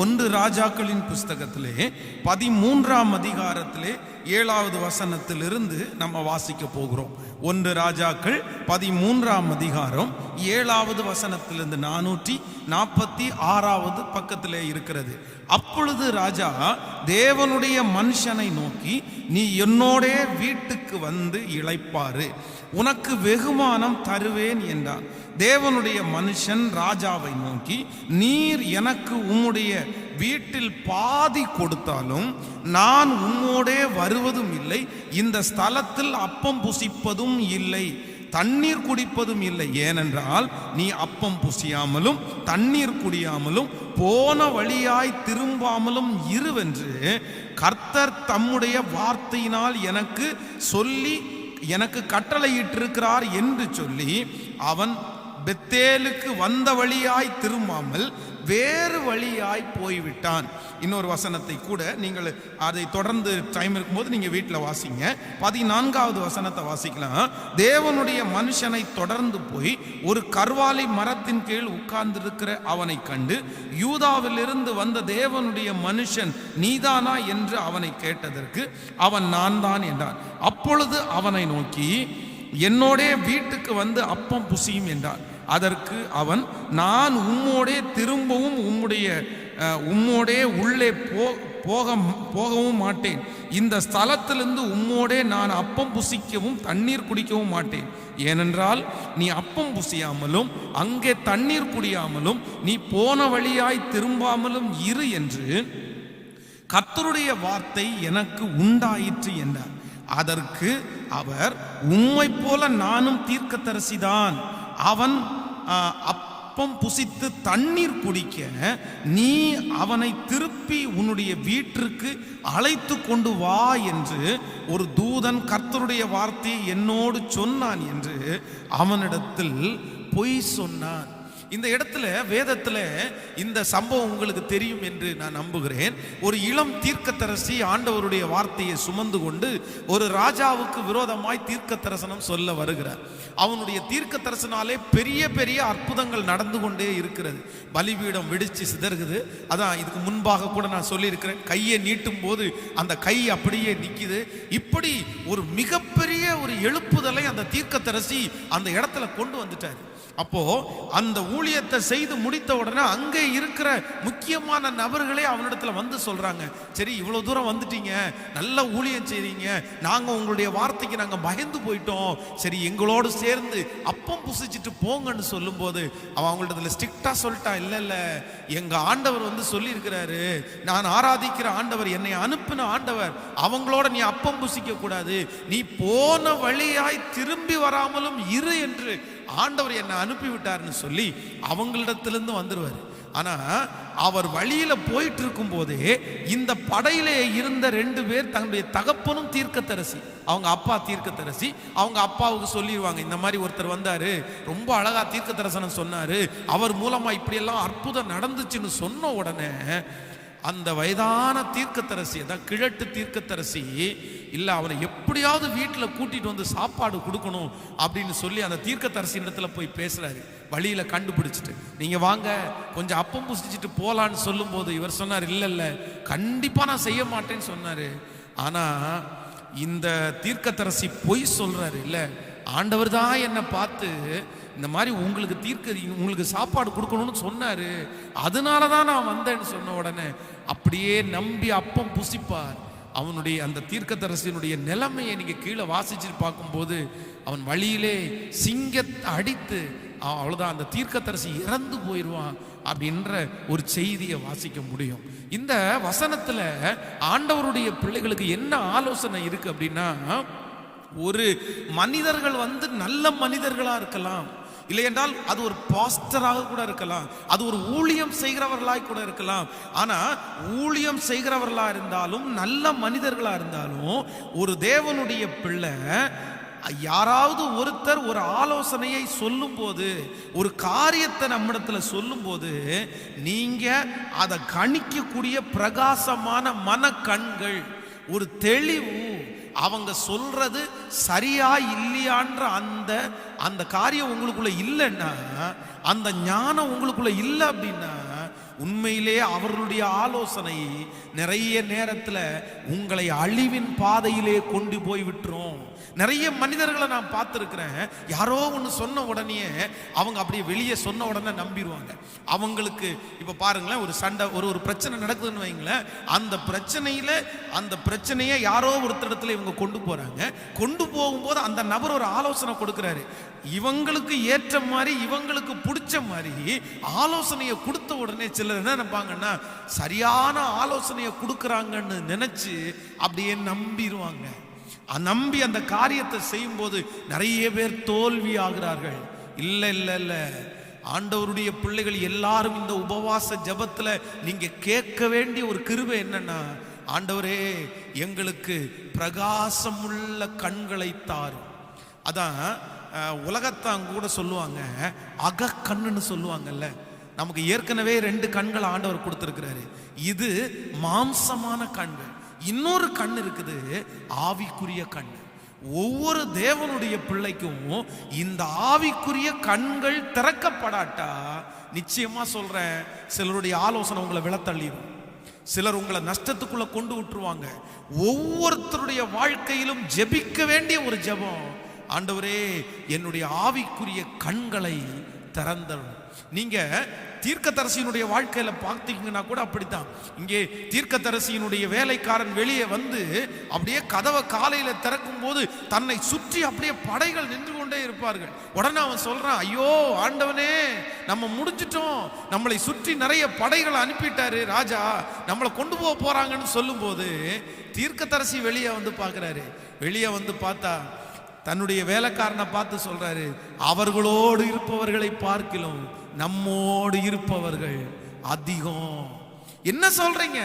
ஒன்று ராஜாக்களின் புஸ்தகத்திலே பதிமூன்றாம் அதிகாரத்திலே ஏழாவது வசனத்திலிருந்து நம்ம வாசிக்க போகிறோம். ஒன்று ராஜாக்கள் பதிமூன்றாம் அதிகாரம் ஏழாவது வசனத்திலிருந்து நானூற்றி நாற்பத்தி ஆறாவது பக்கத்திலே இருக்கிறது. அப்பொழுது ராஜா தேவனுடைய மனுஷனை நோக்கி நீ என்னோடே வீட்டுக்கு வந்து இழைப்பாரு உனக்கு வெகுமானம் தருவேன் என்றான். தேவனுடைய மனுஷன் ராஜாவை நோக்கி நீர் எனக்கு உம்முடைய வீட்டில் பாதி கொடுத்தாலும் நான் உம்மோடே வருவதும் இல்லை இந்த ஸ்தலத்தில் அப்பம் புசிப்பதும் இல்லை தண்ணீர் குடிப்பதும் இல்லை. ஏனென்றால் நீ அப்பம் புசியாமலும் தண்ணீர் குடியாமலும் போன வழியாய் திரும்பாமலும் இருவென்று கர்த்தர் தம்முடைய வார்த்தையினால் எனக்கு சொல்லி எனக்கு கட்டளையிட்டிருக்கிறார் என்று சொல்லி அவன் பெத்தேலுக்கு வந்த வழியாய் திரும்பாமல் வேறு வழியாய் போய்விட்டான். இன்னொரு வசனத்தை கூட நீங்கள் அதை தொடர்ந்து டைம் இருக்கும்போது நீங்கள் வீட்டில் வாசிங்க. பதினான்காவது வசனத்தை வாசிக்கலாம். தேவனுடைய மனுஷனை தொடர்ந்து போய் ஒரு கர்வாலி மரத்தின் கீழ் உட்கார்ந்திருக்கிற அவனை கண்டு யூதாவிலிருந்து வந்த தேவனுடைய மனுஷன் நீதானா என்று அவனை கேட்டதற்கு அவன் நான் தான் என்றான். அப்பொழுது அவனை நோக்கி என்னோடே வீட்டுக்கு வந்து அப்பம் புசியும் என்றான். அதற்கு அவன் நான் உம்மோடே திரும்பவும் உம்முடைய அஹ், உம்மோடே உள்ளே போ போக போகவும் மாட்டேன். இந்த ஸ்தலத்திலிருந்து உம்மோடே நான் அப்பம் புசிக்கவும் தண்ணீர் குடிக்கவும் மாட்டேன். ஏனென்றால் நீ அப்பம் புசியாமலும் அங்கே தண்ணீர் குடியாமலும் நீ போன வழியாய் திரும்பாமலும் இரு என்று கத்தருடைய வார்த்தை எனக்கு உண்டாயிற்று என்றார். அதற்கு அவர் உம்மை போல நானும் தீர்க்கத்தரசிதான் அவன் அப்பம் புசித்து தண்ணீர் குடிக்க நீ அவனை திருப்பி உன்னுடைய வீட்டிற்கு அழைத்து கொண்டு வா என்று ஒரு தூதன் கர்த்தருடைய வார்த்தையை என்னோடு சொன்னான் என்று அவனிடத்தில் பொய் சொன்னான். இந்த இடத்துல வேதத்துல இந்த சம்பவம் உங்களுக்கு தெரியும் என்று நான் நம்புகிறேன். ஒரு இளம் தீர்க்கத்தரசி ஆண்டவருடைய வார்த்தையை சுமந்து கொண்டு ஒரு ராஜாவுக்கு விரோதமாய் தீர்க்க தரிசனம் சொல்ல வருகிறார். அவனுடைய தீர்க்க தரிசனாலே பெரிய பெரிய அற்புதங்கள் நடந்து கொண்டே இருக்கிறது. பலிபீடம் வெடிச்சு சிதறுகுது. அதான் இதுக்கு முன்பாக கூட நான் சொல்லியிருக்கிறேன். கையை நீட்டும் போது அந்த கை அப்படியே நிற்கிது இப்படி ஒரு மிகப்பெரிய ஒரு எழுப்புதலை அந்த தீர்க்கத்தரசி அந்த இடத்துல கொண்டு வந்துட்டார். அப்போ அந்த ஊழியத்தை செய்து முடித்த உடனே அங்கே இருக்கிற முக்கியமான நபர்களே அவனிடத்துல வந்து சொல்றாங்க சரி இவ்வளோ தூரம் வந்துட்டீங்க நல்ல ஊழியம் செய்றீங்க நாங்கள் உங்களுடைய வார்த்தைக்கு நாங்கள் பயந்து போயிட்டோம். சரி எங்களோடு சேர்ந்து அப்பம் புசிச்சிட்டு போங்கன்னு சொல்லும்போது அவன் அவங்கள்ட்ட ஸ்ட்ரிக்டாக சொல்லிட்டான் இல்லை இல்லை எங்க ஆண்டவர் வந்து சொல்லியிருக்கிறாரு நான் ஆராதிக்கிற ஆண்டவர் என்னை அனுப்பின ஆண்டவர் அவங்களோட நீ அப்பம் புசிக்க கூடாது நீ போன வழியாய் திரும்பி வராமலும் இரு என்று ஆண்டவர் என்னை அனுப்பிவிட்டார்னு சொல்லி அவங்களிடத்திலிருந்து வந்துடுவார் ஆனா அவர் வழியில போயிட்டு இருக்கும்போதே இந்த படையிலே இருந்த ரெண்டு பேர் தன்னுடைய தகப்பனும் தீர்க்கத்தரசி அவங்க அப்பா தீர்க்கத்தரசி அவங்க அப்பாவுக்கு சொல்லிடுவாங்க இந்த மாதிரி ஒருத்தர் வந்தாரு ரொம்ப அழகா தீர்க்கத்தரசனை சொன்னார் சொன்னாரு அவர் மூலமா இப்படியெல்லாம் அற்புதம் நடந்துச்சுன்னு சொன்ன உடனே அந்த வயதான தீர்க்கத்தரசி அதான் கிழட்டு தீர்க்கத்தரசி இல்லை அவனை எப்படியாவது வீட்டில் கூட்டிகிட்டு வந்து சாப்பாடு கொடுக்கணும் அப்படின்னு சொல்லி அந்த தீர்க்கத்தரசி இடத்துல போய் பேசுகிறாரு வழியில் கண்டுபிடிச்சிட்டு நீங்கள் வாங்க கொஞ்சம் அப்பம் புசிச்சுட்டு போகலான்னு சொல்லும்போது இவர் சொன்னார் இல்லை இல்லை கண்டிப்பாக நான் செய்ய மாட்டேன்னு சொன்னார். ஆனால் இந்த தீர்க்கத்தரசி பொய் சொல்கிறாரு இல்லை ஆண்டவர் தான் என்னை பார்த்து இந்த மாதிரி உங்களுக்கு தீர்க்க உங்களுக்கு சாப்பாடு கொடுக்கணும்னு சொன்னார். அதனால தான் நான் வந்தேன்னு சொன்ன உடனே அப்படியே நம்பி அப்பம் புசிப்பார். அவனுடைய அந்த தீர்க்கதரிசியினுடைய நிலைமையை நீங்கள் கீழே வாசிச்சுட்டு பார்க்கும்போது அவன் வழியிலே சிங்கத்தை அடித்து அவ்வளோதான் அந்த தீர்க்கத்தரசி இறந்து போயிடுவான் அப்படின்ற ஒரு செய்தியை வாசிக்க முடியும். இந்த வசனத்தில் ஆண்டவருடைய பிள்ளைகளுக்கு என்ன ஆலோசனை இருக்குது அப்படின்னா ஒரு மனிதர்கள் வந்து நல்ல மனிதர்களாக இருக்கலாம். இல்லையென்றால் அது ஒரு பாஸ்டராக கூட இருக்கலாம். அது ஒரு ஊழியம் செய்கிறவர்களாய் கூட இருக்கலாம். ஆனா ஊழியம் செய்கிறவர்களா இருந்தாலும் நல்ல மனிதர்களா இருந்தாலும் ஒரு தேவனுடைய பிள்ளை யாராவது ஒருத்தர் ஒரு ஆலோசனையை சொல்லும்போது ஒரு காரியத்தை நம்மிடத்துல சொல்லும்போது நீங்க அதை கணிக்கக்கூடிய பிரகாசமான மன கண்கள் ஒரு தெளிவு அவங்க சொல்றது சரியா இல்லையான்ற அந்த அந்த காரியம் உங்களுக்குள்ள இல்லைன்னா அந்த ஞானம் உங்களுக்குள்ள இல்லை அப்படின்னா உண்மையிலே அவர்களுடைய ஆலோசனை நிறைய நேரத்துல உங்களை அழிவின் பாதையிலே கொண்டு போய் விட்டுரும். நிறைய மனிதர்களை நான் பார்த்துருக்கிறேன். யாரோ ஒன்று சொன்ன உடனே அவங்க அப்படியே வெளியே சொன்ன உடனே நம்பிடுவாங்க அவங்களுக்கு இப்போ பாருங்களேன் ஒரு சண்டை ஒரு ஒரு பிரச்சனை நடக்குதுன்னு வைங்களேன். அந்த பிரச்சனையில் அந்த பிரச்சனையை யாரோ ஒருத்தரிடத்துல இவங்க கொண்டு போகிறாங்க கொண்டு போகும்போது அந்த நபர் ஒரு ஆலோசனை கொடுக்குறாரு. இவங்களுக்கு ஏற்ற மாதிரி இவங்களுக்கு பிடிச்ச மாதிரி ஆலோசனையை கொடுத்த உடனே சிலர் என்ன நினைப்பாங்கன்னா சரியான ஆலோசனையை கொடுக்குறாங்கன்னு நினச்சி அப்படியே நம்பிடுவாங்க நம்பி அந்த காரியத்தை செய்யும்போது நிறைய பேர் தோல்வி ஆகிறார்கள். இல்லை இல்லை இல்லை. ஆண்டவருடைய பிள்ளைகள் எல்லாரும் இந்த உபவாச ஜபத்தில் நீங்கள் கேட்க வேண்டிய ஒரு கிருபை என்னன்னா ஆண்டவரே எங்களுக்கு பிரகாசமுள்ள கண்களை தாரும். அதான் உலகத்தான் கூட சொல்லுவாங்க அகக்கண்ணுன்னு சொல்லுவாங்கல்ல. நமக்கு ஏற்கனவே ரெண்டு கண்கள் ஆண்டவர் கொடுத்துருக்கிறாரு. இது மாம்சமான கண்கள். இன்னொரு கண் இருக்குது ஆவிக்குரிய கண். ஒவ்வொரு தேவனுடைய பிள்ளைக்கும் இந்த ஆவிக்குரிய கண்கள் திறக்கப்படாட்டா? நிச்சயமா சொல்றேன் சிலருடைய ஆலோசனை உங்களை விளத்தள்ளிடும் சிலர் உங்களை நஷ்டத்துக்குள்ள கொண்டு விட்டுருவாங்க. ஒவ்வொருத்தருடைய வாழ்க்கையிலும் ஜெபிக்க வேண்டிய ஒரு ஜெபம். ஆண்டவரே என்னுடைய ஆவிக்குரிய கண்களை திறந்தரும் நீங்க தீர்க்கதரசியினுடைய வாழ்க்கையில பார்த்தீங்கன்னா கூட அப்படித்தான். இங்கே தீர்க்கதரசியினுடைய வேலைக்காரன் வெளியே வந்து அப்படியே கதவை காலையில திறக்கும் போது தன்னை சுற்றி அப்படியே படைகள் நின்று கொண்டே இருப்பார்கள். உடனே அவன் சொல்றான் ஐயோ ஆண்டவனே நம்ம முடிஞ்சிட்டோம். நம்மளை சுற்றி நிறைய படைகளை அனுப்பிட்டாரு ராஜா. நம்மளை கொண்டு போக போறாங்கன்னு சொல்லும்போது தீர்க்கதரசி வெளியே வந்து பார்க்குறாரு. வெளியே வந்து பார்த்தா தன்னுடைய வேலைக்காரனை பார்த்து சொல்றாரு அவர்களோடு இருப்பவர்களை பார்க்கிலும் நம்மோடு இருப்பவர்கள் அதிகம். என்ன சொல்றீங்க?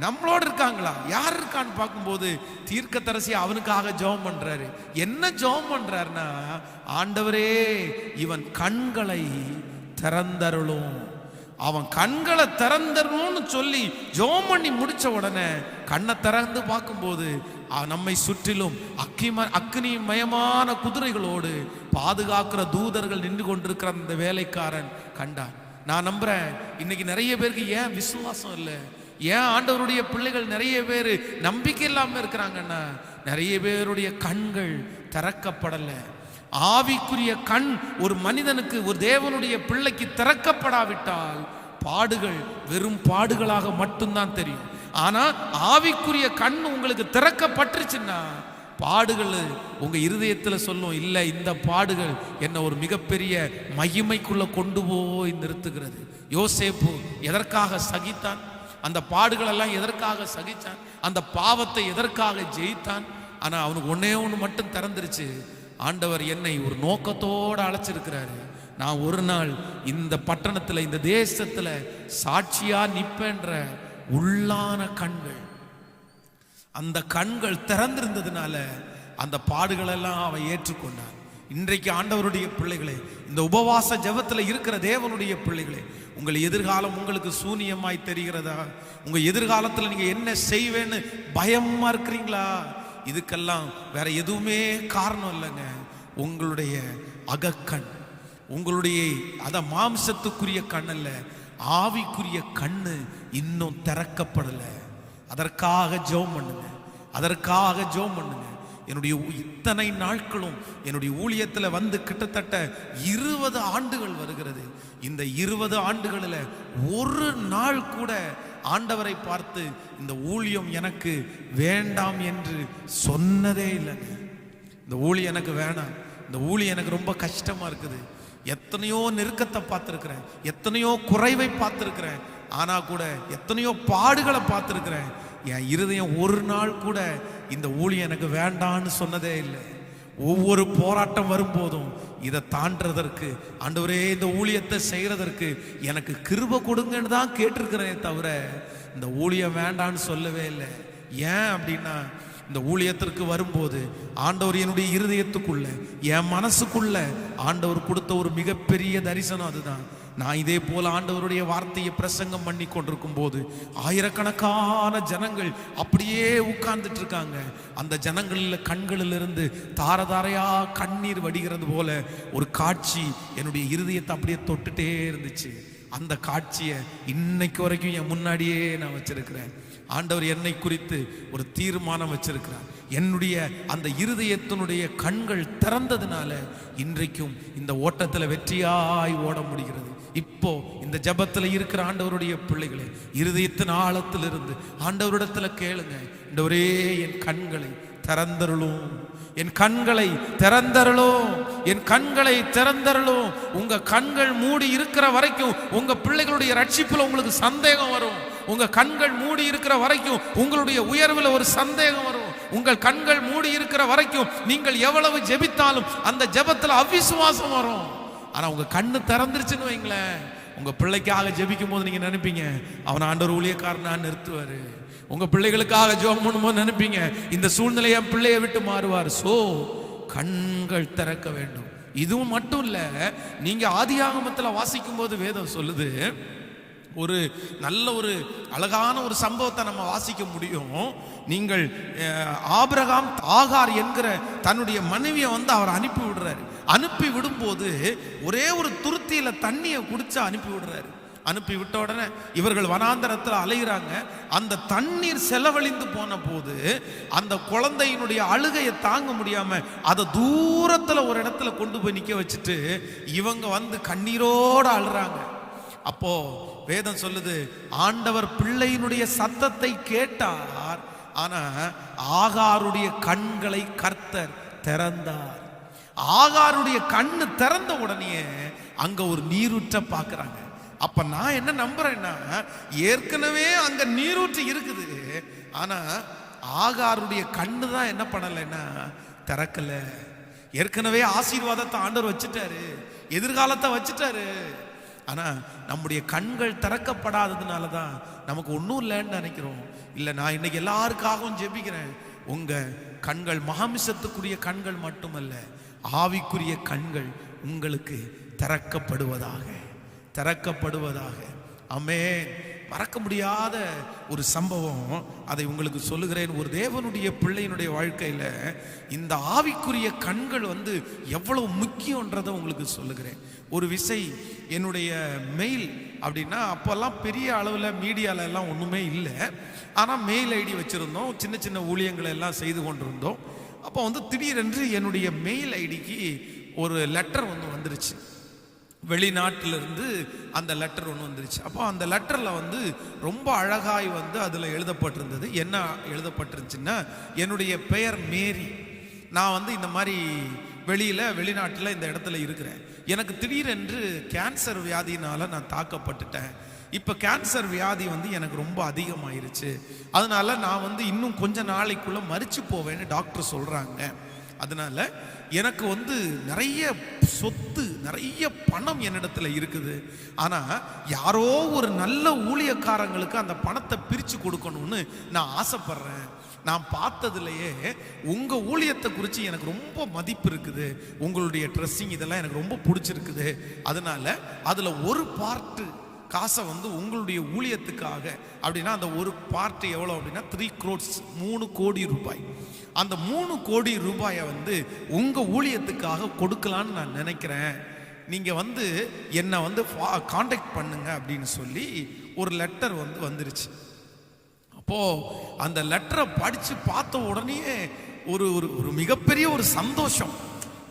நம்மளோட இருக்காங்களா? யார் இருக்கான்னு பார்க்கும்போது தீர்க்கத்தரசி அவனுக்காக ஜெபம் பண்றாரு. என்ன ஜெபம் பண்றாருன்னா ஆண்டவரே இவன் கண்களை திறந்தருளும். அவன் கண்களை திறந்துடணும்னு சொல்லி ஜோம் பண்ணி முடிச்ச உடனே கண்ணை திறந்து பார்க்கும்போது நம்மை சுற்றிலும் அக்கிம அக்னி மயமான குதிரைகளோடு பாதுகாக்கிற தூதர்கள் நின்று கொண்டிருக்கிற அந்த வேலைக்காரன் கண்டான். நான் நம்புறேன் இன்னைக்கு நிறைய பேருக்கு ஏன் விசுவாசம் இல்லை? ஏன் ஆண்டவருடைய பிள்ளைகள் நிறைய பேர் நம்பிக்கை இல்லாமல் இருக்கிறாங்கன்னா நிறைய பேருடைய கண்கள் திறக்கப்படலை. ஆவிக்குரிய கண் ஒரு மனிதனுக்கு ஒரு தேவனுடைய பிள்ளைக்கு திறக்கப்படாவிட்டால் பாடுகள் வெறும் பாடுகளாக மட்டும்தான் தெரியும். ஆனா ஆவிக்குரிய கண் உங்களுக்கு திறக்கப்பட்டுருச்சுன்னா பாடுகள் உங்க இருதயத்துல சொல்லும் இல்லை இந்த பாடுகள் என்ன ஒரு மிகப்பெரிய மகிமைக்குள்ள கொண்டு போய் நிறுத்துகிறது. யோசேப்பு எதற்காக சகித்தான்? அந்த பாடுகள் எல்லாம் எதற்காக சகித்தான்? அந்த பாவத்தை எதற்காக ஜெயித்தான்? ஆனா அவனுக்கு ஒன்னே ஒன்று மட்டும் திறந்துருச்சு. ஆண்டவர் என்னை ஒரு நோக்கத்தோடு அழைச்சிருக்கிறாரு. நான் ஒரு நாள் இந்த பட்டணத்துல இந்த தேசத்துல சாட்சியா நிற்பேன்ற உள்ளான கண்கள். அந்த கண்கள் திறந்திருந்ததுனால அந்த பாடுகளெல்லாம் அவன் ஏற்றுக்கொண்டான். இன்றைக்கு ஆண்டவருடைய பிள்ளைகளே இந்த உபவாச ஜெபத்துல இருக்கிற தேவனுடைய பிள்ளைகளே உங்கள் எதிர்காலம் உங்களுக்கு சூனியமாய் தெரிகிறதா? உங்கள் எதிர்காலத்துல நீங்கள் என்ன செய்வேன்னு பயமா இருக்கிறீங்களா? இதுக்கெல்லாம் வேற எதுவுமே காரணம் இல்லைங்க. உங்களுடைய அகக்கண். உங்களுடைய அத மாம்சத்துக்குரிய கண் அல்ல ஆவிக்குரிய கண்ணு இன்னும் திறக்கப்படலை. அதற்காக ஜெபம் பண்ணுங்க. அதற்காக ஜெபம் பண்ணுங்க. என்னுடைய இத்தனை நாட்களும் என்னுடைய ஊழியத்தில் வந்து கிட்டத்தட்ட இருபது ஆண்டுகள் வருகிறது. இந்த இருபது ஆண்டுகளில் ஒரு நாள் கூட ஆண்டவரை பார்த்து இந்த ஊழியம் எனக்கு வேண்டாம் என்று சொன்னதே இல்லைங்க. இந்த ஊழி எனக்கு வேணாம். இந்த ஊழி எனக்கு ரொம்ப கஷ்டமாக இருக்குது. எத்தனையோ நெருக்கத்தை பார்த்துருக்குறேன். எத்தனையோ குறைவை பார்த்துருக்குறேன். ஆனால் கூட எத்தனையோ பாடுகளை பார்த்துருக்குறேன். என் இருதயம் ஒரு நாள் கூட இந்த ஊழி எனக்கு வேண்டான்னு சொன்னதே இல்லை. ஒவ்வொரு போராட்டம் வரும்போதும் இதை தாண்டதற்கு ஆண்டவரே இந்த ஊழியத்தை செய்கிறதற்கு எனக்கு கிருப கொடுங்கன்னு தான் கேட்டிருக்கிறேனே தவிர இந்த ஊழியம் வேண்டான்னு சொல்லவே இல்லை. ஏன் அப்படின்னா இந்த ஊழியத்திற்கு வரும்போது ஆண்டவர் என்னுடைய இருதயத்துக்குள்ள என் மனசுக்குள்ள ஆண்டவர் கொடுத்த ஒரு மிகப்பெரிய தரிசனம் அதுதான். நான் இதே போல ஆண்டவருடைய வார்த்தையை பிரசங்கம் பண்ணி கொண்டிருக்கும் போது ஆயிரக்கணக்கான ஜனங்கள் அப்படியே உட்கார்ந்துட்டு இருக்காங்க. அந்த ஜனங்களில் கண்களிலிருந்து தாரதாரையா கண்ணீர் வடிகிறது போல ஒரு காட்சி என்னுடைய இருதயத்தை அப்படியே தொட்டுட்டே இருந்துச்சு. அந்த காட்சியை இன்னைக்கு வரைக்கும் என் முன்னாடியே நான் வச்சிருக்கிறேன். ஆண்டவர் என்னை குறித்து ஒரு தீர்மானம் வச்சிருக்கிறார். என்னுடைய அந்த இருதயத்தினுடைய கண்கள் திறந்ததுனால இன்றைக்கும் இந்த ஓட்டத்தில் வெற்றியாய் ஓட முடிகிறது. இப்போ இந்த ஜபத்தில் இருக்கிற ஆண்டவருடைய பிள்ளைகளே இருதயத்தின் ஆழத்திலிருந்து ஆண்டவரிடத்துல கேளுங்க. ஒரே என் கண்களை திறந்தருளும். என் கண்களை திறந்தருளும். என் கண்களை திறந்தருளும். உங்க கண்கள் மூடி இருக்கிற வரைக்கும் உங்க பிள்ளைகளுடைய ரட்சிப்பில் உங்களுக்கு சந்தேகம் வரும். உங்க கண்கள் மூடி இருக்கிற வரைக்கும் உங்களுடைய உயர்வில் ஒரு சந்தேகம் வரும். உங்கள் கண்கள் மூடி இருக்கிற வரைக்கும் நீங்கள் எவ்வளவு ஜெபித்தாலும் அந்த ஜெபத்தில் அவிசுவாசம் வரும். ஆனால் உங்கள் கண்ணு திறந்துருச்சுன்னு வைங்களேன். உங்கள் பிள்ளைக்காக ஜெபிக்கும் போது நீங்கள் நினைப்பீங்க அவன் ஆண்டவர் ஊழியக்காரனா நிறுத்துவார். உங்கள் பிள்ளைகளுக்காக ஜோம் பண்ணும்போது நினைப்பீங்க இந்த சூழ்நிலையை என் பிள்ளையை விட்டு மாறுவார். ஸோ கண்கள் திறக்க வேண்டும். இதுவும் மட்டும் இல்லை நீங்கள் ஆதியாகமத்துல வாசிக்கும் போது வேதம் சொல்லுது ஒரு நல்ல ஒரு அழகான ஒரு சம்பவத்தை நம்ம வாசிக்க முடியும். நீங்கள் ஆபிரகாம் ஆகார் என்கிற தன்னுடைய மனைவியை வந்து அவர் அனுப்பி விடுறாரு அனுப்பி விடும்போது ஒரே ஒரு துருத்தியில தண்ணியை குடிச்சு அனுப்பி விடுறாரு. அனுப்பி விட்ட உடனே இவர்கள் வனாந்தரத்தில் அலைகிறாங்க அந்த தண்ணீர் செலவழிந்து போன போது அந்த குழந்தையினுடைய அழுகையை தாங்க முடியாம அதை தூரத்தில் ஒரு இடத்துல கொண்டு போய் நிற்க வச்சுட்டு இவங்க வந்து கண்ணீரோடு அழுறாங்க. அப்போ வேதம் சொல்லுது ஆண்டவர் பிள்ளையினுடைய சத்தத்தை கேட்டார் ஆனா ஆகாருடைய கண்களை கர்த்தர் திறந்தார். ஆகாருடைய கண்ணு திறந்த உடனே அங்க ஒரு நீரூற்ற பார்க்குறாங்க. அப்ப நான் என்ன நம்புறேன்னா ஏற்கனவே அங்க நீரூற்று இருக்குது. ஆனா ஆகாருடைய கண்ணு தான் என்ன பண்ணலைன்னா திறக்கல. ஏற்கனவே ஆசீர்வாதத்தை ஆண்டவர் வச்சுட்டாரு. எதிர்காலத்தை வச்சுட்டாரு. ஆனா நம்முடைய கண்கள் திறக்கப்படாததுனால தான் நமக்கு ஒன்றும் இல்லைன்னு நினைக்கிறோம். இல்லை நான் இன்னைக்கு எல்லாருக்காகவும் ஜெபிக்கிறேன். உங்க கண்கள் மகாமிசத்துக்குரிய கண்கள் மட்டுமல்ல. ஆவிக்குரிய கண்கள் உங்களுக்கு திறக்கப்படுவதாக திறக்கப்படுவதாக. அமே மறக்க முடியாத ஒரு சம்பவம். அதை உங்களுக்கு சொல்லுகிறேன். ஒரு தேவனுடைய பிள்ளையினுடைய வாழ்க்கையில் இந்த ஆவிக்குரிய கண்கள் வந்து எவ்வளவு முக்கியன்றதை உங்களுக்கு சொல்லுகிறேன். ஒரு விசை என்னுடைய மெயில் அப்படின்னா அப்போல்லாம் பெரிய அளவில் மீடியாவில் எல்லாம் ஒன்றுமே இல்லை. ஆனால் மெயில் ஐடி வச்சுருந்தோம். சின்ன சின்ன ஊழியங்களை எல்லாம் செய்து கொண்டிருந்தோம். அப்போ வந்து திடீரென்று என்னுடைய மெயில் ஐடிக்கு ஒரு லெட்டர் ஒன்று வந்துருச்சு. வெளிநாட்டிலிருந்து அந்த லெட்டர் ஒன்று வந்துருச்சு. அப்போ அந்த லெட்டரில் வந்து ரொம்ப அழகாய் வந்து அதில் எழுதப்பட்டிருந்தது. என்ன எழுதப்பட்டிருந்துச்சுன்னா என்னுடைய பெயர் மேரி. நான் வந்து இந்த மாதிரி வெளியில் வெளிநாட்டில் இந்த இடத்துல இருக்கிறேன். எனக்கு திடீரென்று கேன்சர் வியாதியினால் நான் தாக்கப்பட்டுட்டேன். இப்போ கேன்சர் வியாதி வந்து எனக்கு ரொம்ப அதிகமாயிருச்சு. அதனால நான் வந்து இன்னும் கொஞ்ச நாளைக்குள்ள மறிச்சு போவேன்னு டாக்டர் சொல்றாங்க. அதனால எனக்கு வந்து நிறைய சொத்து நிறைய பணம் என்னிடத்துல இருக்குது. ஆனா யாரோ ஒரு நல்ல ஊழியக்காரங்களுக்கு அந்த பணத்தை பிரிச்சு கொடுக்கணும்னு நான் ஆசைப்படுறேன். நான் பார்த்ததுலையே உங்கள் ஊழியத்தை குறித்து எனக்கு ரொம்ப மதிப்பு இருக்குது. உங்களுடைய ட்ரெஸ்ஸிங் இதெல்லாம் எனக்கு ரொம்ப பிடிச்சிருக்குது. அதனால அதில் ஒரு பார்ட்டு காசை வந்து உங்களுடைய ஊழியத்துக்காக அப்படின்னா அந்த ஒரு பார்ட்டு எவ்வளோ அப்படின்னா த்ரீ க்ரோட்ஸ் மூணு கோடி ரூபாய். அந்த மூணு கோடி ரூபாயை வந்து உங்கள் ஊழியத்துக்காக கொடுக்கலான்னு நான் நினைக்கிறேன். நீங்கள் வந்து என்னை வந்து காண்டாக்ட் பண்ணுங்க அப்படின்னு சொல்லி ஒரு லெட்டர் வந்து வந்துருச்சு. அப்போ அந்த லெட்டரை படித்து பார்த்த உடனே ஒரு ஒரு ஒரு மிகப்பெரிய ஒரு சந்தோஷம்.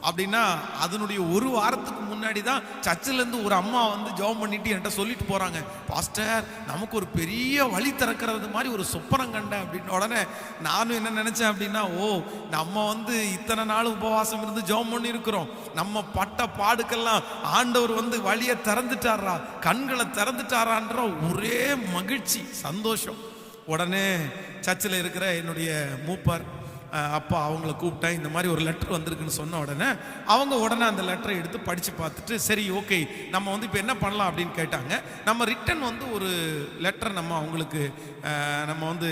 அப்படின்னா அதனுடைய ஒரு வாரத்துக்கு முன்னாடி தான் சர்ச்சில் இருந்து ஒரு அம்மா வந்து ஜெபம் பண்ணிட்டு என்கிட்ட சொல்லிட்டு போகிறாங்க பாஸ்டர் நமக்கு ஒரு பெரிய வழி திறக்கிறது மாதிரி ஒரு சொப்பனம் கண்டேன். அப்படின்னு உடனே நானும் என்ன நினச்சேன் அப்படின்னா ஓ நம்ம வந்து இத்தனை நாள் உபவாசம் இருந்து ஜெபம் பண்ணியிருக்கிறோம். நம்ம பட்ட பாடுக்கெல்லாம் ஆண்டவர் வந்து வழியை திறந்துட்டாரா? கண்களை திறந்துட்டாரான்ற ஒரே மகிழ்ச்சி சந்தோஷம். உடனே சர்ச்சில் இருக்கிற என்னுடைய மூப்பர் அப்பா அவங்கள கூப்பிட்டேன் இந்த மாதிரி ஒரு லெட்டர் வந்திருக்குன்னு சொன்ன உடனே அவங்க உடனே அந்த லெட்டரை எடுத்து படித்து பார்த்துட்டு சரி ஓகே நம்ம வந்து இப்போ என்ன பண்ணலாம் அப்படின்னு கேட்டாங்க. நம்ம ரிட்டன் வந்து ஒரு லெட்டர் நம்ம அவங்களுக்கு நம்ம வந்து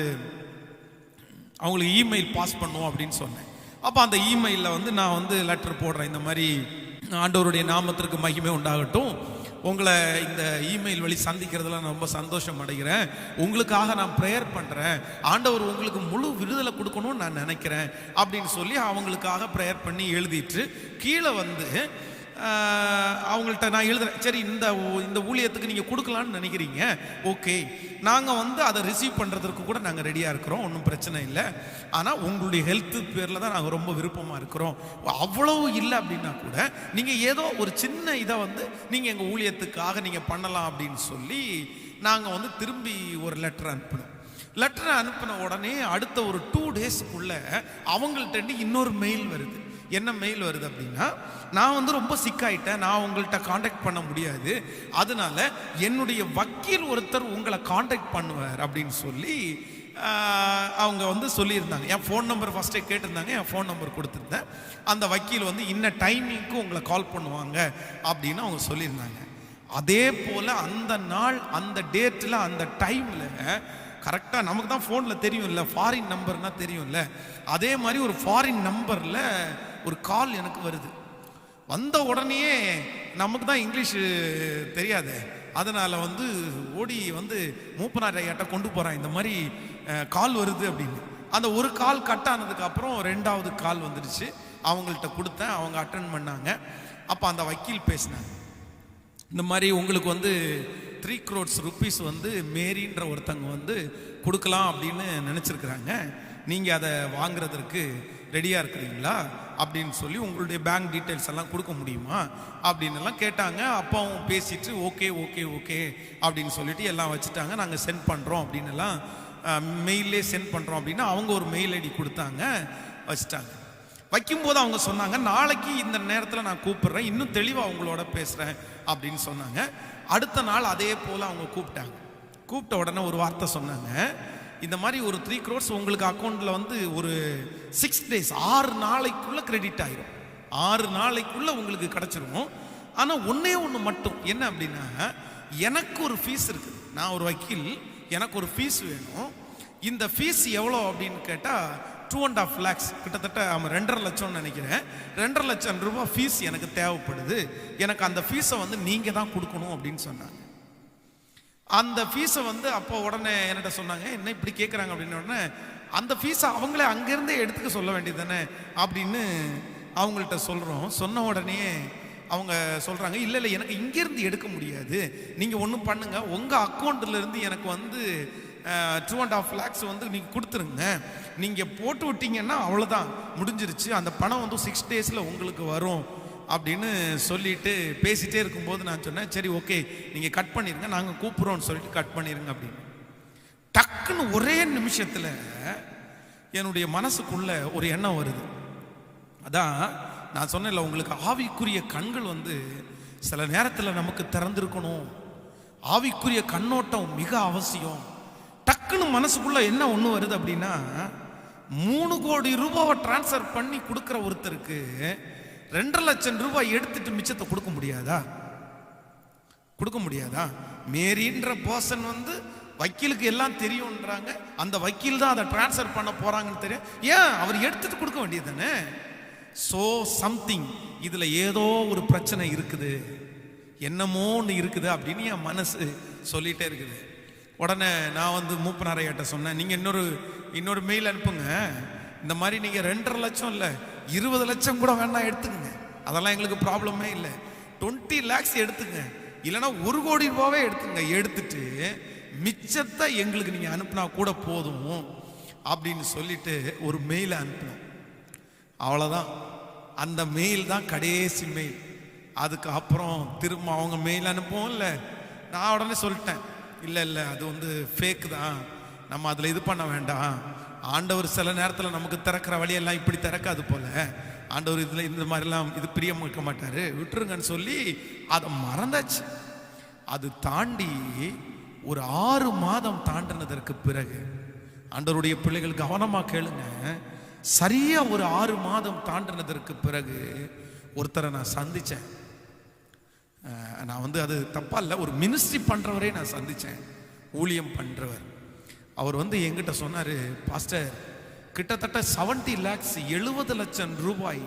அவங்களுக்கு இமெயில் பாஸ் பண்ணுவோம் அப்படின்னு சொன்னேன். அப்போ அந்த இமெயிலில் வந்து நான் வந்து லெட்டர் போடுறேன். இந்த மாதிரி ஆண்டவருடைய நாமத்திற்கு மகிமை உண்டாகட்டும். உங்களை இந்த இமெயில் வழி சந்திக்கிறதுல நான் ரொம்ப சந்தோஷம் அடைகிறேன். உங்களுக்காக நான் ப்ரேயர் பண்ணுறேன் ஆண்டவர் உங்களுக்கு முழு விடுதலை கொடுக்கணும்னு நான் நினைக்கிறேன். அப்படின்னு சொல்லி அவங்களுக்காக ப்ரேயர் பண்ணி எழுதிட்டு கீழே வந்து அவங்கள்ட்ட நான் எழுதுறேன். சரி இந்த ஊ- இந்த ஊழியத்துக்கு நீங்கள் கொடுக்கலான்னு நினைக்கிறீங்க. ஓகே. நாங்கள் வந்து அதை ரிசீவ் பண்ணுறதுக்கு கூட நாங்கள் ரெடியாக இருக்கிறோம். ஒன்றும் பிரச்சனை இல்லை. ஆனால் உங்களுடைய ஹெல்த்து பேரில் தான் நாங்கள் ரொம்ப விருப்பமாக இருக்கிறோம். அவ்வளவு இல்லை அப்படின்னா கூட நீங்கள் ஏதோ ஒரு சின்ன இதை வந்து நீங்கள் எங்கள் ஊழியத்துக்காக நீங்கள் பண்ணலாம் அப்படின்னு சொல்லி நாங்கள் வந்து திரும்பி ஒரு லெட்டர் அனுப்பினோம். லெட்டரை அனுப்பின உடனே அடுத்த ஒரு டூ டேஸுக்குள்ளே அவங்கள்ட்ட இன்னொரு மெயில் வருது. என்ன மெயில் வருது அப்படின்னா நான் வந்து ரொம்ப சிக்காயிட்டேன் நான் உங்கள்கிட்ட காண்டாக்ட் பண்ண முடியாது அதனால என்னுடைய வக்கீல் ஒருத்தர் உங்களை காண்டாக்ட் பண்ணுவார் அப்படின்னு சொல்லி அவங்க வந்து சொல்லியிருந்தாங்க. என் ஃபோன் நம்பர் ஃபஸ்ட்டே கேட்டிருந்தாங்க என் ஃபோன் நம்பர் கொடுத்துருந்தேன். அந்த வக்கீல் வந்து இன்ன டைமிங்க்கு உங்களை கால் பண்ணுவாங்க அப்படின்னு அவங்க சொல்லியிருந்தாங்க. அதே போல் அந்த நாள் அந்த டேட்டில் அந்த டைமில் கரெக்டாக நமக்கு தான் ஃபோனில் தெரியும்ல ஃபாரின் நம்பர்னால் தெரியும்ல. அதே மாதிரி ஒரு ஃபாரின் நம்பரில் ஒரு கால் எனக்கு வருது. வந்த உடனேயே நமக்கு தான் இங்கிலீஷு தெரியாது. அதனால் வந்து ஓடி வந்து மூப்பனார் ஐயாட்ட கொண்டு போகிறேன் இந்த மாதிரி கால் வருது அப்படின்னு. அந்த ஒரு கால் கட் ஆனதுக்கப்புறம் ரெண்டாவது கால் வந்துடுச்சு. அவங்கள்ட்ட கொடுத்தேன். அவங்க அட்டன் பண்ணாங்க. அப்போ அந்த வக்கீல் பேசினாங்க இந்த மாதிரி உங்களுக்கு வந்து த்ரீ க்ரோட்ஸ் ருப்பீஸ் வந்து மேரின்ற ஒருத்தங்க வந்து கொடுக்கலாம் அப்படின்னு நினச்சிருக்கிறாங்க. நீங்கள் அதை வாங்குறதற்கு ரெடியாக இருக்கிறீங்களா? அப்படின்னு சொல்லி உங்களுடைய பேங்க் டீட்டெயில்ஸ் எல்லாம் கொடுக்க முடியுமா? அப்படின்னு எல்லாம் கேட்டாங்க. அப்பாவும் பேசிட்டு ஓகே ஓகே ஓகே அப்படின்னு சொல்லிட்டு எல்லாம் வச்சுட்டாங்க. நாங்கள் சென்ட் பண்ணுறோம் அப்படின்னு எல்லாம் மெயிலே சென்ட் பண்ணுறோம் அப்படின்னா அவங்க ஒரு மெயில் ஐடி கொடுத்தாங்க. வச்சுட்டாங்க. வைக்கும்போது அவங்க சொன்னாங்க நாளைக்கு இந்த நேரத்தில் நான் கூப்பிடுறேன். இன்னும் தெளிவாக அவங்களோட பேசுகிறேன் அப்படின்னு சொன்னாங்க. அடுத்த நாள் அதே போல் அவங்க கூப்பிட்டாங்க. கூப்பிட்ட உடனே ஒரு வார்த்தை சொன்னாங்க. இந்த மாதிரி ஒரு த்ரீ க்ரோர்ஸ் உங்களுக்கு அக்கௌண்ட்டில் வந்து ஒரு சிக்ஸ் டேஸ் ஆறு நாளைக்குள்ளே கிரெடிட் ஆயிரும். ஆறு நாளைக்குள்ளே உங்களுக்கு கிடச்சிரும். ஆனால் ஒன்றே ஒன்று மட்டும். என்ன அப்படின்னா எனக்கு ஒரு ஃபீஸ் இருக்குது நான் ஒரு வக்கீல் எனக்கு ஒரு ஃபீஸ் வேணும். இந்த ஃபீஸ் எவ்வளோ அப்படின்னு கேட்டால் டூ அண்ட் ஆஃப் லேக்ஸ் கிட்டத்தட்ட அவன் ரெண்டரை லட்சம்னு நினைக்கிறேன். ரெண்டரை லட்சம் ரூபாய் ஃபீஸ் எனக்கு தேவைப்படுது. எனக்கு அந்த ஃபீஸை வந்து நீங்கள் தான் கொடுக்கணும் அப்படின்னு சொன்னாங்க. அந்த ஃபீஸை வந்து அப்போ உடனே என்கிட்ட சொன்னாங்க என்ன இப்படி கேட்குறாங்க அப்படின்னு உடனே அந்த ஃபீஸை அவங்களே அங்கேருந்தே எடுத்துக்க சொல்ல வேண்டியது தானே அப்படின்னு அவங்கள்ட்ட சொல்கிறோம் சொன்ன உடனே அவங்க சொல்கிறாங்க இல்லை இல்லை எனக்கு இங்கேருந்து எடுக்க முடியாது. நீங்கள் ஒன்றும் பண்ணுங்கள் உங்கள் அக்கௌண்ட்லேருந்து எனக்கு வந்து டூ அண்ட் ஆஃப் லேக்ஸ் வந்து நீங்கள் கொடுத்துருங்க. நீங்கள் போட்டு விட்டீங்கன்னா அவ்வளோதான் முடிஞ்சிருச்சு. அந்த பணம் வந்து சிக்ஸ் டேஸில் உங்களுக்கு வரும். அப்படின்னு சொல்லிட்டு பேசிகிட்டே இருக்கும்போது நான் சொன்னேன் சரி ஓகே நீங்கள் கட் பண்ணிருங்க நாங்கள் கூப்பிட்றோம்னு சொல்லிட்டு கட் பண்ணிடுங்க அப்படின்னு. டக்குன்னு ஒரே நிமிஷத்தில் என்னுடைய மனசுக்குள்ள ஒரு எண்ணம் வருது. அதான் நான் சொன்னேன்ல உங்களுக்கு ஆவிக்குரிய கண்கள் வந்து சில நேரத்தில் நமக்கு திறந்திருக்கணும். ஆவிக்குரிய கண்ணோட்டம் மிக அவசியம். டக்குன்னு மனசுக்குள்ள என்ன ஒன்று வருது அப்படின்னா மூணு கோடி ரூபாவை டிரான்ஸ்ஃபர் பண்ணி கொடுக்குற ஒருத்தருக்கு ரெண்டரை லட்சம் ரூபாய் எடுத்துட்டு மிச்சத்தை கொடுக்க முடியாதா? கொடுக்க முடியாதா? மேரின்ற பர்சன் வந்து வக்கீலுக்கு எல்லாம் தெரியும்ன்றாங்க. அந்த வக்கீல் தான் அதை டிரான்ஸ்ஃபர் பண்ண போறாங்கன்னு தெரியும். ஏன்? அவர் எடுத்துட்டு கொடுக்க வேண்டியது தானே ஸோ சம்திங் இதுல ஏதோ ஒரு பிரச்சனை இருக்குது. என்னமோ ஒன்று இருக்குது அப்படின்னு என் மனசு சொல்லிட்டே இருக்குது. உடனே நான் வந்து மூப்பனாரையாட்ட சொன்னேன். நீங்கள் இன்னொரு இன்னொரு மெயில் அனுப்புங்க. இந்த மாதிரி நீங்கள் ரெண்டரை லட்சம் இல்லை இருபது லட்சம் கூட வேணா எடுத்துக்கங்க. அதெல்லாம் எங்களுக்கு ப்ராப்ளமே இல்லை. டுவெண்ட்டி லேக்ஸ் எடுத்துங்க இல்லைன்னா ஒரு கோடி ரூபாவே எடுத்துங்க எடுத்துட்டு மிச்சத்தை எங்களுக்கு நீங்கள் அனுப்புனா கூட போதும் அப்படின்னு சொல்லிட்டு ஒரு மெயில் அனுப்பினோம். அவ்வளோதான் அந்த மெயில் தான் கடைசி மெயில் அதுக்கு அப்புறம் திரும்ப அவங்க மெயில் அனுப்பவும் இல்லை. நான் உடனே சொல்லிட்டேன். இல்லை இல்லை அது வந்து ஃபேக் தான். நம்ம அதில் இது பண்ண வேண்டாம். ஆண்டவர் சில நேரத்தில் நமக்கு திறக்கிற வழியெல்லாம் இப்படி திறக்காது போல. ஆண்டவர் இதில் இந்த மாதிரிலாம் இது பிரியம் இருக்க மாட்டார். விட்டுருங்கன்னு சொல்லி அதை மறந்தாச்சு. அது தாண்டி ஒரு ஆறு மாதம் தாண்டினதற்கு பிறகு ஆண்டவருடைய பிள்ளைகள் கவனமாக கேளுங்க. சரியா ஒரு ஆறு மாதம் தாண்டினதற்கு பிறகு ஒருத்தரை நான் சந்தித்தேன் நான் வந்து அது தப்பா இல்லை ஒரு மினிஸ்ட்ரி பண்ணுறவரே நான் சந்தித்தேன் ஊழியம் பண்ணுறவர் அவர் வந்து எங்கிட்ட சொன்னார் பாஸ்டர் கிட்டத்தட்ட 70 லேக்ஸ் எழுபது லட்சம் ரூபாய்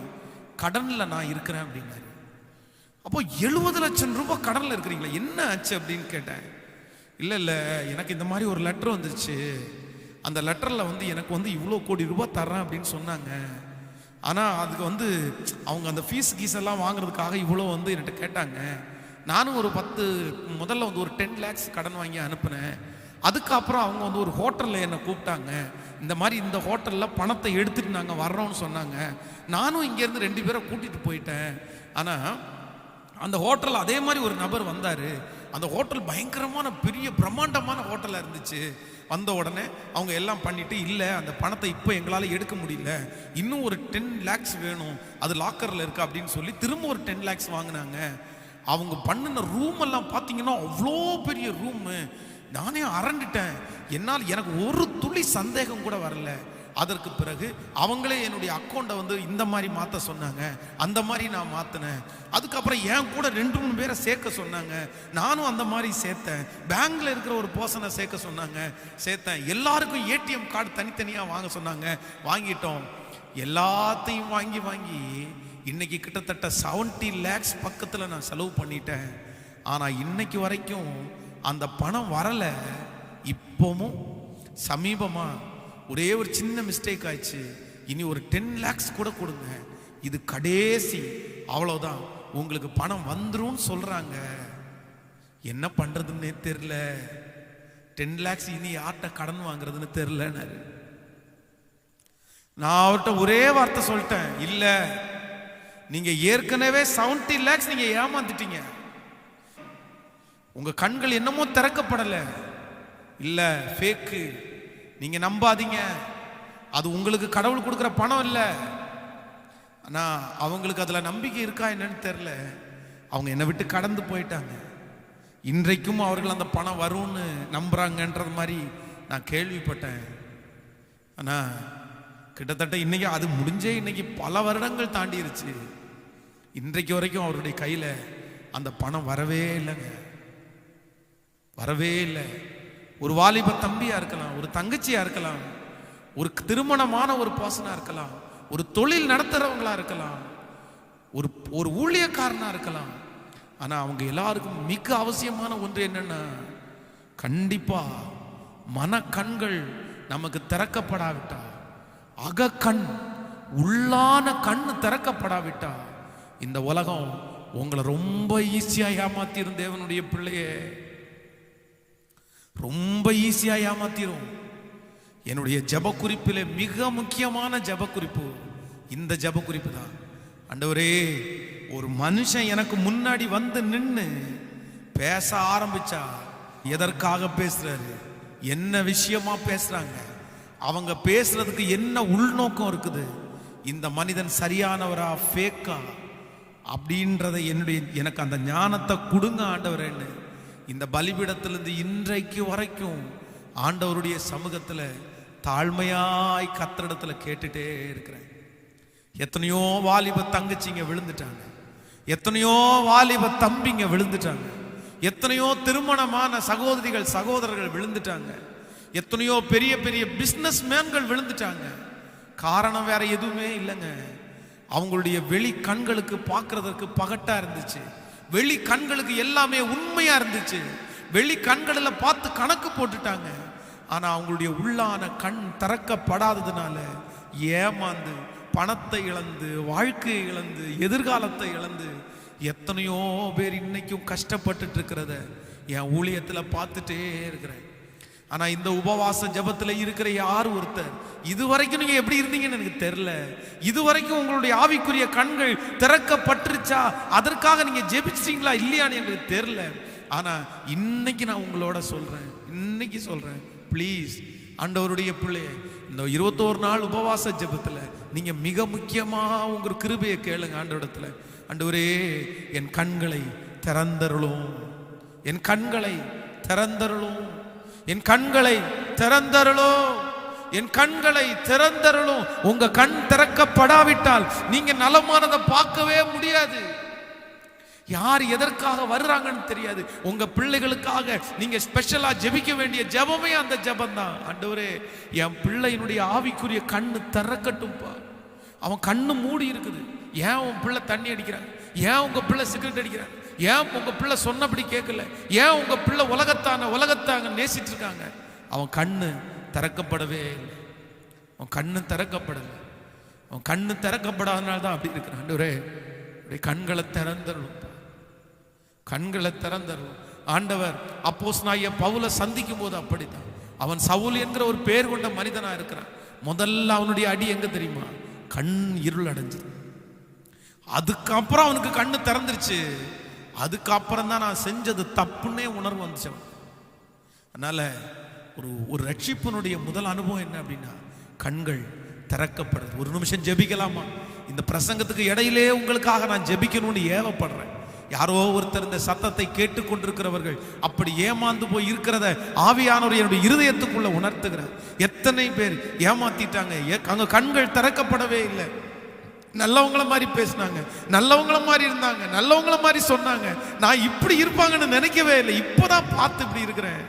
கடனில் நான் இருக்கிறேன் அப்படின்னாரு. அப்போ எழுபது லட்சம் ரூபாய் கடனில் இருக்கிறீங்களா என்ன ஆச்சு? அப்படின்னு கேட்டேன். இல்லை இல்லை எனக்கு இந்த மாதிரி ஒரு லெட்டர் வந்துருச்சு. அந்த லெட்டரில் வந்து எனக்கு வந்து இவ்வளோ கோடி ரூபாய் தர்றேன் அப்படின்னு சொன்னாங்க. ஆனால் அதுக்கு வந்து அவங்க அந்த ஃபீஸ் கீஸ் எல்லாம் வாங்குறதுக்காக இவ்வளோ வந்து என்கிட்ட கேட்டாங்க. நானும் ஒரு பத்து முதல்ல வந்து ஒரு டென் லேக்ஸ் கடன் வாங்கி அனுப்புனேன். அதுக்கப்புறம் அவங்க வந்து ஒரு ஹோட்டலில் என்னை கூப்பிட்டாங்க. இந்த மாதிரி இந்த ஹோட்டலில் பணத்தை எடுத்துகிட்டு நாங்கள் வர்றோம்னு சொன்னாங்க. நானும் இங்கேருந்து ரெண்டு பேரை கூட்டிகிட்டு போயிட்டேன். ஆனால் அந்த ஹோட்டல் அதே மாதிரி ஒரு நபர் வந்தார். அந்த ஹோட்டல் பயங்கரமான பெரிய பிரம்மாண்டமான ஹோட்டலாக இருந்துச்சு. வந்த உடனே அவங்க எல்லாம் பண்ணிட்டு இல்லை அந்த பணத்தை இப்போ எங்களால் எடுக்க முடியல. இன்னும் ஒரு டென் லேக்ஸ் வேணும். அது லாக்கரில் இருக்கு அப்படின்னு சொல்லி திரும்ப ஒரு டென் லேக்ஸ் வாங்கினாங்க. அவங்க பண்ணின ரூம் எல்லாம் பார்த்தீங்கன்னா அவ்வளோ பெரிய ரூமு. நானே அரண்டுட்டேன். என்னால் எனக்கு ஒரு துளி சந்தேகம் கூட வரல. அதற்கு பிறகு அவங்களே என்னுடைய அக்கௌண்ட்டை வந்து இந்த மாதிரி மாற்ற சொன்னாங்க. அந்த மாதிரி நான் மாற்றினேன் அதுக்கப்புறம் என் கூட ரெண்டு மூணு பேரை சேர்க்க சொன்னாங்க. நானும் அந்த மாதிரி சேர்த்தேன். பேங்க்ல இருக்கிற ஒரு பர்சனை சேர்க்க சொன்னாங்க. சேர்த்தேன். எல்லாருக்கும் ஏடிஎம் கார்டு தனித்தனியாக வாங்க சொன்னாங்க. வாங்கிட்டோம். எல்லாத்தையும் வாங்கி வாங்கி இன்னைக்கு கிட்டத்தட்ட 70 லேக்ஸ் பக்கத்தில் நான் செலவு பண்ணிட்டேன். ஆனால் இன்னைக்கு வரைக்கும் அந்த பணம் வரலை இப்போவும் சமீபமாக ஒரே ஒரு சின்ன மிஸ்டேக் ஆயிடுச்சு. இனி ஒரு டென் லேக்ஸ் கூட கொடுங்க. இது கடைசி. அவ்வளோதான் உங்களுக்கு பணம் வந்துரும்னு சொல்கிறாங்க என்ன பண்ணுறதுன்னே தெரில டென் லேக்ஸ் இனி யார்கிட்ட கடன் வாங்குறதுன்னு தெரிலனாரு நான் அவர்கிட்ட ஒரே வார்த்தை சொல்லிட்டேன். இல்லை நீங்கள் ஏற்கனவே 70 லேக்ஸ் நீங்கள் ஏமாந்துட்டீங்க உங்கள் கண்கள் என்னமோ திறக்கப்படலை. இல்லை ஃபேக்கு நீங்கள் நம்பாதீங்க. அது உங்களுக்கு கடவுள் கொடுக்குற பணம் இல்லை. ஆனால் அவங்களுக்கு அதில் நம்பிக்கை இருக்கா என்னன்னு தெரியல. அவங்க என்னை விட்டு கடந்து போயிட்டாங்க. இன்றைக்கும் அவர்கள் அந்த பணம் வரும்னு நம்புறாங்கன்றது மாதிரி நான் கேள்விப்பட்டேன். ஆனால் கிட்டத்தட்ட இன்றைக்கி அது முடிஞ்சே இன்றைக்கி பல வருடங்கள் தாண்டிருச்சு. இன்றைக்கு வரைக்கும் அவருடைய கையில் அந்த பணம் வரவே இல்லைங்க. வரவே இல்லை. ஒரு வாலிப தம்பியா இருக்கலாம் ஒரு தங்கச்சியா இருக்கலாம் ஒரு திருமணமான ஒரு பர்சனா இருக்கலாம் ஒரு தொழில் நடத்துறவங்களா இருக்கலாம் ஒரு ஒரு ஊழியக்காரனா இருக்கலாம். ஆனா அவங்க எல்லாருக்கும் மிக அவசியமான ஒன்று என்னன்னா கண்டிப்பா மனக்கண்கள் நமக்கு திறக்கப்படாவிட்டா அகக்கண் உள்ளான கண் திறக்கப்படாவிட்டா இந்த உலகம் உங்களை ரொம்ப ஈஸியாக ஏமாத்திரும் தேவனுடைய பிள்ளையே. ரொம்ப ஈஸியா ஏமாத்திரும். என்னுடைய ஜப குறிப்பிலே மிக முக்கியமான ஜப குறிப்பு இந்த ஜப குறிப்பு தான். அண்டவரே ஒரு மனுஷன் எனக்கு முன்னாடி வந்து நின்று பேச ஆரம்பிச்சா எதற்காக பேசுறாரு? என்ன விஷயமா பேசுறாங்க? அவங்க பேசுறதுக்கு என்ன உள்நோக்கம் இருக்குது? இந்த மனிதன் சரியானவரா ஃபேக்கா அப்படின்றத என்னுடைய எனக்கு அந்த ஞானத்தை கொடுங்க ஆண்டவரேன்னு இந்த பலிபீடத்திலிருந்து இன்றைக்கு வரைக்கும் ஆண்டவருடைய சமூகத்தில் தாழ்மையாய் கத்திரிடத்துல கேட்டுட்டே இருக்கிறேன். எத்தனையோ வாலிப தங்கச்சிங்க விழுந்துட்டாங்க. எத்தனையோ வாலிப தம்பிங்க விழுந்துட்டாங்க. எத்தனையோ திருமணமான சகோதரிகள் சகோதரர்கள் விழுந்துட்டாங்க. எத்தனையோ பெரிய பெரிய பிஸ்னஸ் மேன்கள் விழுந்துட்டாங்க. காரணம் வேற எதுவுமே இல்லைங்க. அவங்களுடைய வெளி கண்களுக்கு பார்க்கறதற்கு பகட்டா இருந்துச்சு. வெளி கண்களுக்கு எல்லாமே உண்மையா இருந்துச்சு. வெளி கண்களில் பார்த்து கணக்கு போட்டுட்டாங்க. ஆனா அவங்களுடைய உள்ளான கண் திறக்கப்படாததுனால ஏமாந்து பணத்தை இழந்து வாழ்க்கையை இழந்து எதிர்காலத்தை இழந்து எத்தனையோ பேர் இன்னைக்கும் கஷ்டப்பட்டுட்டு இருக்கிறத என் ஊழியத்துல பார்த்துட்டே இருக்கிறேன். ஆனா இந்த உபவாச ஜபத்துல இருக்கிற யார் ஒருத்தர்? இதுவரைக்கும் நீங்க எப்படி இருந்தீங்கன்னு எனக்கு தெரியல. இதுவரைக்கும் உங்களுடைய ஆவிக்குரிய கண்கள் திறக்கப்பட்டுருச்சா? அதற்காக நீங்க ஜெபிச்சிட்டீங்களா? இல்லையான்னு எனக்கு தெரியல. ஆனா இன்னைக்கு நான் உங்களோட சொல்றேன். இன்னைக்கு சொல்றேன். ப்ளீஸ் ஆண்டவருடைய பிள்ளைய இந்த இருபத்தோரு நாள் உபவாச ஜபத்துல நீங்க மிக முக்கியமாக உங்க கிருபையை கேளுங்க ஆண்டவரத்துல ஆண்டவரே என் கண்களை திறந்தருளும். என் கண்களை திறந்தருளும். என் கண்களை திறந்தருளும் என் கண்களை திறந்தருளும் உங்க கண் திறக்கப்படாவிட்டால் நீங்க நலமானதை பார்க்கவே முடியாது. யார் எதற்காக வர்றாங்கன்னு தெரியாது. உங்க பிள்ளைகளுக்காக நீங்க ஸ்பெஷலா ஜெபிக்க வேண்டிய ஜெபமே அந்த ஜெபம் தான் ஆண்டவரே என் பிள்ளையினுடைய ஆவிக்குரிய கண்ணு திறக்கட்டும்பா. அவன் கண்ணு மூடி இருக்குது. ஏன் உன் பிள்ளை தண்ணி அடிக்கிறான்? ஏன் உங்க பிள்ளை சிகரெட் அடிக்கிறான்? ஏன் உங்க பிள்ளை சொன்னபடி கேட்கல? ஏன் உங்க பிள்ளை உலகத்தான உலகத்தாங்க நேசிட்டு இருக்காங்க அவன் கண்ணு திறக்கப்படவே இல்லை. அவன் கண்ணு திறக்கப்படலை. அவன் கண்ணு திறக்கப்படாதனால தான் அப்படி இருக்கிறான். ஆண்டவரே அப்படியே கண்களை திறந்துடணும். கண்களை திறந்தருளும் ஆண்டவர் அப்போஸ் நாய பவுலை சந்திக்கும் போது அப்படித்தான். அவன் சவுல் என்கிற ஒரு பேர் கொண்ட மனிதனா இருக்கிறான். முதல்ல அவனுடைய அடி எங்க தெரியுமா? கண் இருள் அடைஞ்சது. அதுக்கப்புறம் அவனுக்கு கண்ணு திறந்துருச்சு. அதுக்கப்புறம் தான் நான் செஞ்சது தப்புன்னே உணர்வு வந்துச்சு அதனால் ஒரு ஒரு ரட்சிப்பனுடைய முதல் அனுபவம் என்ன அப்படின்னா கண்கள் திறக்கப்படுது. ஒரு நிமிஷம் ஜெபிக்கலாமா? இந்த பிரசங்கத்துக்கு இடையிலே உங்களுக்காக நான் ஜெபிக்கணும்னு ஏவப்படுறேன். யாரோ ஒருத்தர் இந்த சத்தத்தை கேட்டுக்கொண்டிருக்கிறவர்கள் அப்படி ஏமாந்து போய் இருக்கிறத ஆவியானவர் என்னுடைய இருதயத்துக்குள்ள உணர்த்துகிறார். எத்தனை பேர் ஏமாத்திட்டாங்க? ஏ- கண்கள் திறக்கப்படவே இல்லை. நல்லவங்கள மாதிரி பேசினாங்க நல்லவங்கள மாதிரி இருந்தாங்க நல்லவங்கள மாதிரி சொன்னாங்க. நான் இப்படி இருப்பாங்கன்னு நினைக்கவே இல்லை. இப்போதான் பார்த்து இப்படி இருக்கிறேன்.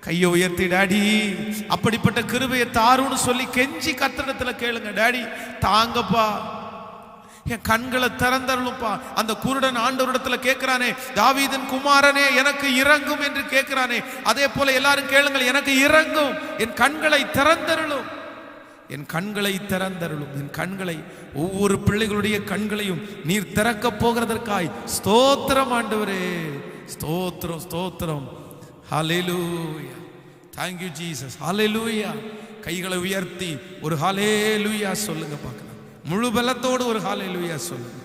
கையை உயர்த்தி டாடி அப்படிப்பட்ட கிருபையை தாருன்னு சொல்லி கெஞ்சி கத்தனத்தில் கேளுங்க. டாடி தாங்கப்பா. என் கண்களை திறந்தருளும்ப்பா அந்த குருடன் ஆண்டவரிடத்துல கேட்கிறானே தாவீதன் குமாரனே எனக்கு இறங்கும் என்று கேட்கிறானே அதே போல எல்லாரும் கேளுங்கள் எனக்கு இறங்கும். என் கண்களை திறந்தருளும் என் கண்களை திறந்தருளும் என் கண்களை ஒவ்வொரு பிள்ளைகளுடைய கண்களையும் நீர் திறக்க போகிறதற்காய் ஸ்தோத்திரம் ஆண்டவரே. ஸ்தோத்திரம் ஸ்தோத்திரம். ஹலெலூயா தேங்க்யூ ஜீசஸ் ஹலெலூயா கைகளை உயர்த்தி ஒரு ஹாலே லூயா சொல்லுங்க பார்க்கலாம். முழு பலத்தோடு ஒரு ஹாலே லூயா சொல்லுங்க.